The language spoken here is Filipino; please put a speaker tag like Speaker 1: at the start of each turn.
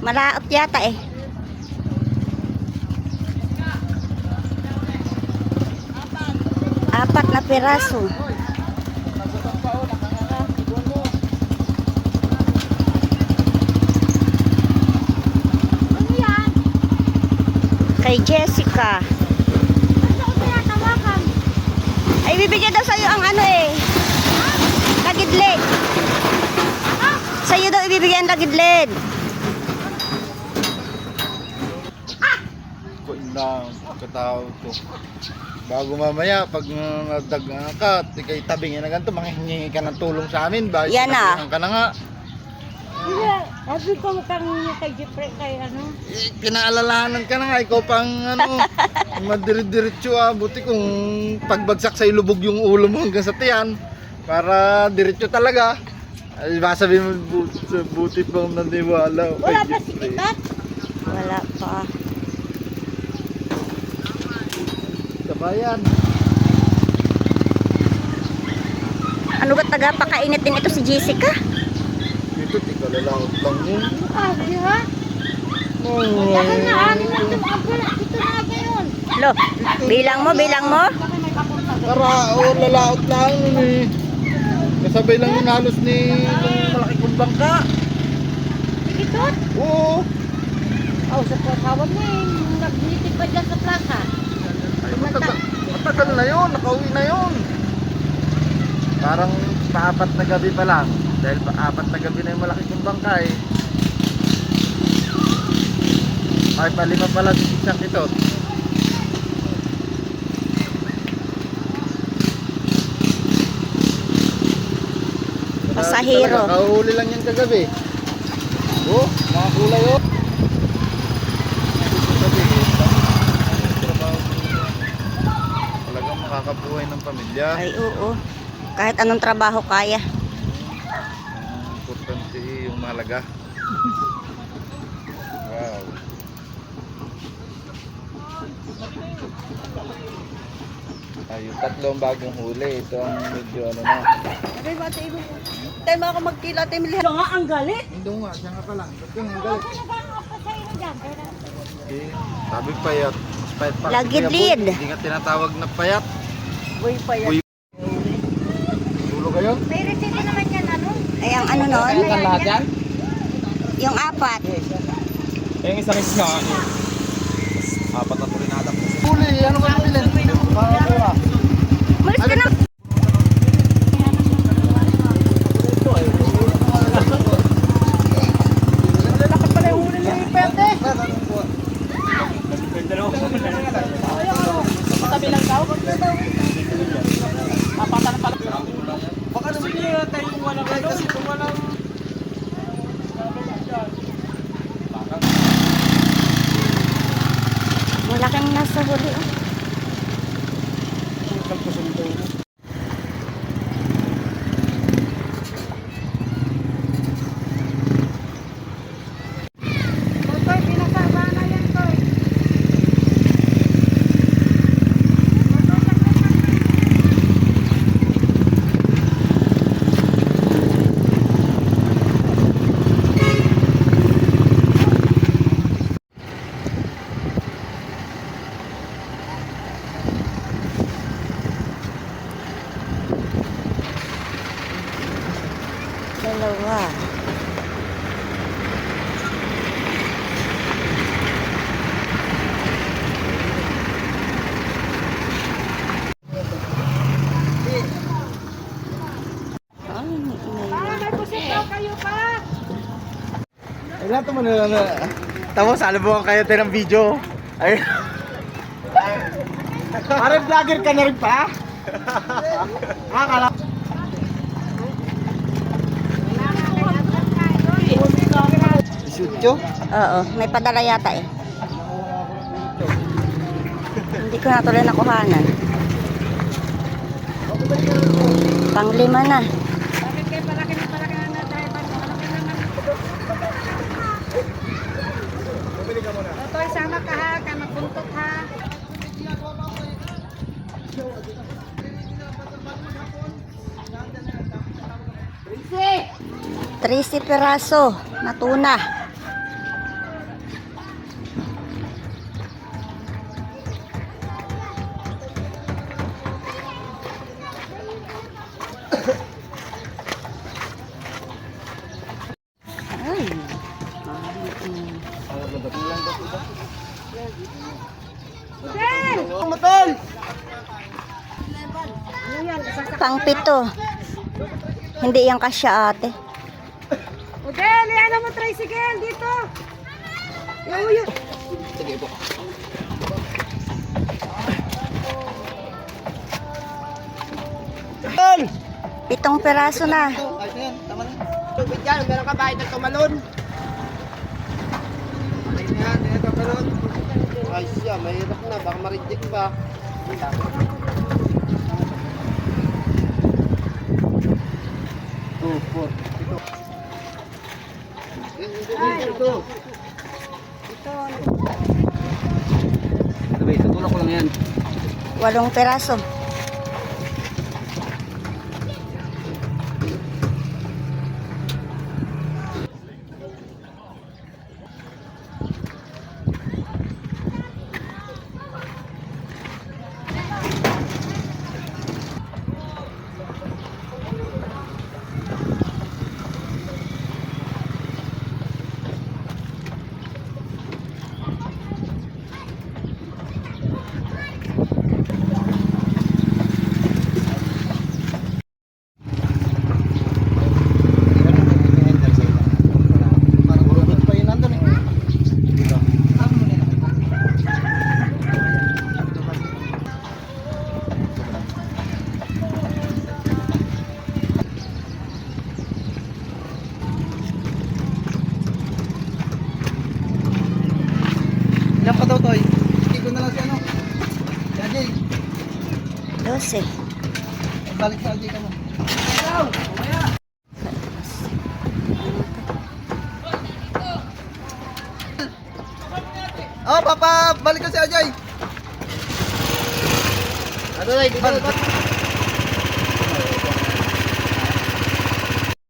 Speaker 1: Malaot yata eh. Apat na piraso. Kay Jessica. Ay, bibigyan daw sa'yo ang ano eh. Lagidlid. Sa'yo daw ibibigyan ang lagidlid.
Speaker 2: Na katao ko. Bago mamaya, pag nadagaan ka, ikay tabingin na ganito, manghihingi ka ng tulong sa amin. Ba?
Speaker 1: Yan na.
Speaker 2: Sinabihan ka na nga.
Speaker 3: Hindi, sabi ko kang kay Jeffrey kay ano.
Speaker 2: Eh, pinaalalahanan ka na nga, ikaw pang ano, madiri-diretso ah. Buti kung pagbagsak sa ilubog yung ulo mo hanggang sa tiyan, para diretso talaga. Ay, ba sabihin mo, buti, buti bang naniwala.
Speaker 3: Wala pa si. Kitat.
Speaker 1: Wala pa.
Speaker 2: Sabayan.
Speaker 1: Ano ba tagapakainit din ito si Jessica?
Speaker 2: Dito, tika lalaot lang yun.
Speaker 3: Ah, di ha? Baka na, anin lang ito makagala. Dito na ngayon.
Speaker 1: Lo, bilang mo, bilang mo.
Speaker 2: Para, oh, lalaot lang yun eh. Kasabay lang yun halos ni nung malaki kong bangka.
Speaker 3: Si Kitot?
Speaker 2: Oo.
Speaker 3: Oh, sa kasawan mo eh. Nagnitig pa dyan sa plaza.
Speaker 2: Matagal, matagal na yun. Nakauwi na yun. Parang paapat na gabi pa lang. Dahil paapat na gabi na yung malaki kong bangka eh. Ay, palima pala si isang ito.
Speaker 1: Pasahero.
Speaker 2: Nakahuli lang yan kagabi. Oh, mga kulay oh. Makakabuhay ng pamilya.
Speaker 1: Ay, oo. Kahit anong trabaho kaya.
Speaker 2: Ang importante yung mahalaga. Wow. Ay, yung tatlong bagong huli. Ito ang medyo ano na.
Speaker 1: Ay, bata ibo. Tayo mga ka magkila, tayo milihan.
Speaker 3: nga ang galit.
Speaker 2: Hindi nga, siya nga pala. Ba't kang ang galit?
Speaker 3: Kaya
Speaker 2: Eh, sabi payat. Mas payat pa.
Speaker 1: Lagid
Speaker 2: Kaya, boy,
Speaker 1: lead.
Speaker 2: Hindi nga tinatawag na payat.
Speaker 1: Uy, pa
Speaker 2: Uy. Tulo kayo?
Speaker 3: May resito naman yan ano?
Speaker 1: Ay, ang ano nun?
Speaker 4: lahat yan?
Speaker 1: Yung apat.
Speaker 4: Yung isang is nga, apat na tuloy na atap.
Speaker 2: Huli, ano ka nabilin? Pangakuha.
Speaker 1: Malis ka na.
Speaker 4: Baka naman nila tayo walang ano, kung walang...
Speaker 1: Wala kang nasa huli. oh.
Speaker 3: Toy, pinasaba na yan, Toy.
Speaker 1: Dalawa. Ay, may
Speaker 3: Ah, may pusit daw kayo pa.
Speaker 2: Ay, lahat naman na. Tama, salabuhan kayo tayo ng video. Ay. Parang vlogger ka na rin pa? ah, Isutyo?
Speaker 1: Oo, may padala yata eh. Hindi ko na tuloy nakuhanan. Panglima na.
Speaker 3: Bakit kayo palaki na palaki na na tayo? Palaki na na. Toy, sama ka ha. Ka magbuntot ha.
Speaker 1: 13 piraso na tuna. Pang pito. Hindi yan kasya ate.
Speaker 3: Udel, yan mo tricycle dito.
Speaker 5: Sige po.
Speaker 1: Pitong peraso na.
Speaker 5: Ayos na yan, tama na.
Speaker 6: Tubig yan, meron ka bayad ng tumalon.
Speaker 5: Ayos na yan, ayos na pero. Ayos siya, mahirap na, baka ma-reject pa. Two, ito. Ito.
Speaker 6: Sabi, tutulak ko lang yan.
Speaker 1: Walong peraso.
Speaker 5: Parang ulot pa yun nandun eh. Dito. Ilan pa daw, Toy? Hindi ko na lang si ano. Si Ajay.
Speaker 1: 12.
Speaker 5: Balik sa Ajay ka mo. Oh, papa, balik ka si Ajay.
Speaker 6: Ano na, dito.